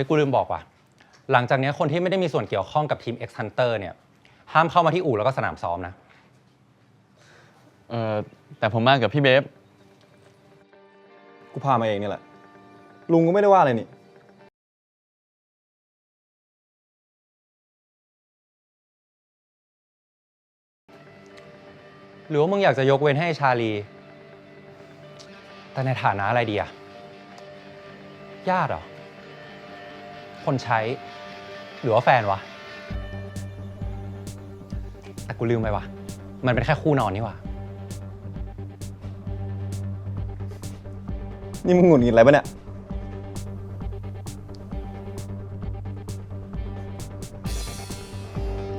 ฮ้ยกูลืมบอกว่ะหลังจากเนี้ยคนที่ไม่ได้มีส่วนเกี่ยวข้องกับทีม X Hunter เนี่ยห้ามเข้ามาที่อู่แล้วก็สนามซ้อมนะ เออแต่ผมมากับพี่เบฟ กูพามาเองนี่แหละ ลุงก็ไม่ได้ว่าอะไรนี่ หรือว่ามึงอยากจะยกเว้นให้ชาลี แต่ในฐานะอะไรดีอะญาติเหรอ คนใช้ หรือว่าแฟนวะแต่กูลืมไปวะมันเป็นแค่คู่นอนนี่หว่านี่มึงหงุดหงิดอะไรปะเนี่ย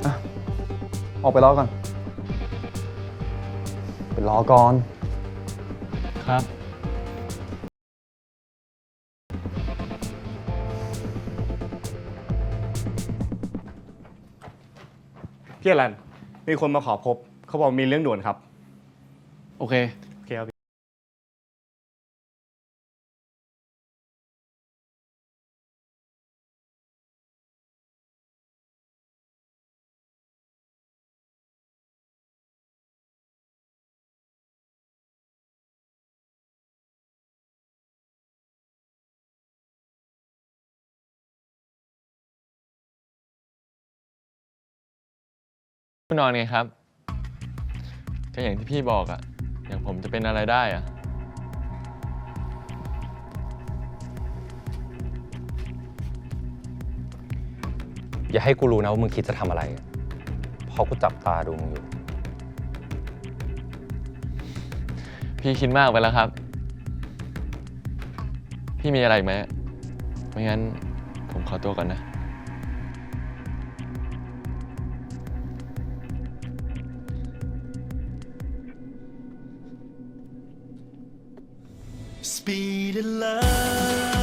อะ ออกไปรอก่อน ไปรอก่อน ครับ พี่อลันมีคนมาขอพบ เขาบอกมีเรื่องด่วนครับ โอเค นอนไงครับ ก็อย่างที่พี่บอกอะอย่างผมจะเป็นอะไรได้อะอย่าให้กูรู้นะว่ามึงคิดจะทำอะไรเพราะกูจับตาดูมึงอยู่ พี่คิดมากไปแล้วครับ พี่มีอะไรอีกไหมไม่งั้นผมขอตัวก่อนนะ Speed of love